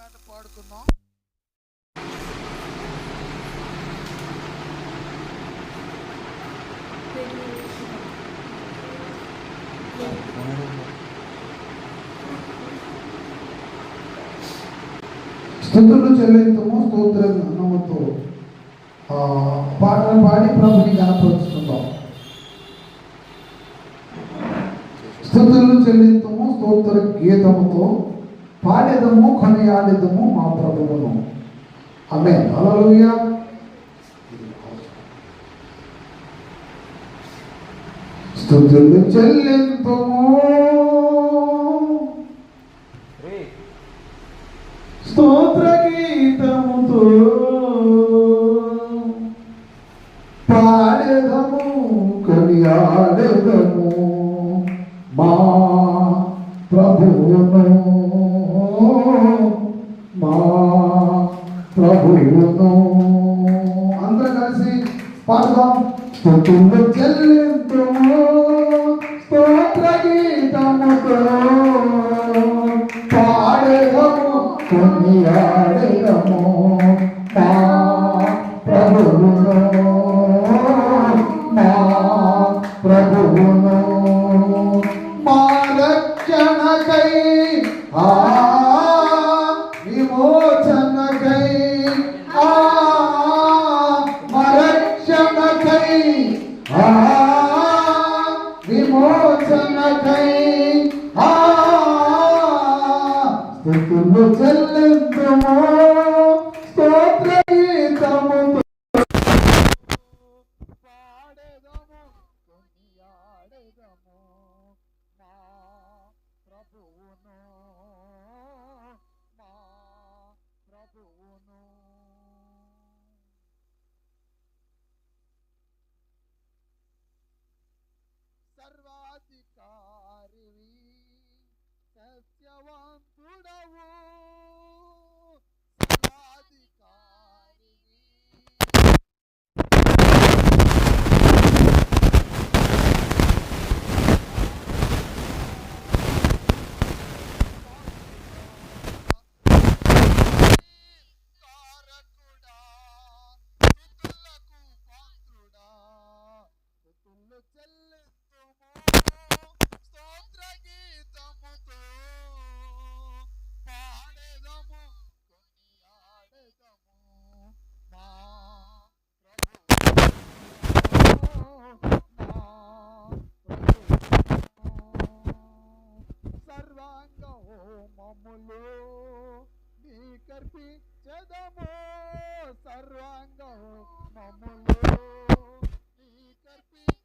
పాట పాడుకుందాం. స్థుతులు చెల్లించము స్తోత్ర నామతో పాటలు పాడి ప్రభుని కనపరుచుకుందాం స్థుతులు చెల్లించము స్తోత్ర గీతముతో. పాడేదము కొనియాడేదము మా ప్రభువును. ఆమె హల్లెలూయా. స్థుతులు చెల్లింపము. స్తోత్ర గీతముతో పాడెదము కొనియాడెదము మా ప్రభువును. పాడదాం స్తుతులు చెల్లింతుము స్తోత్ర గీతముతో పాడెదము కొనియాడెదము విమోచనకై ఆ స్థుతులు చెల్లింతుము స్తోత్ర గీతముతో పాడేదము కొనియాడేదము మా ప్రభువును హోమములు నీకర్పించదము సర్వాంగ హోమములు నీకర్పించదము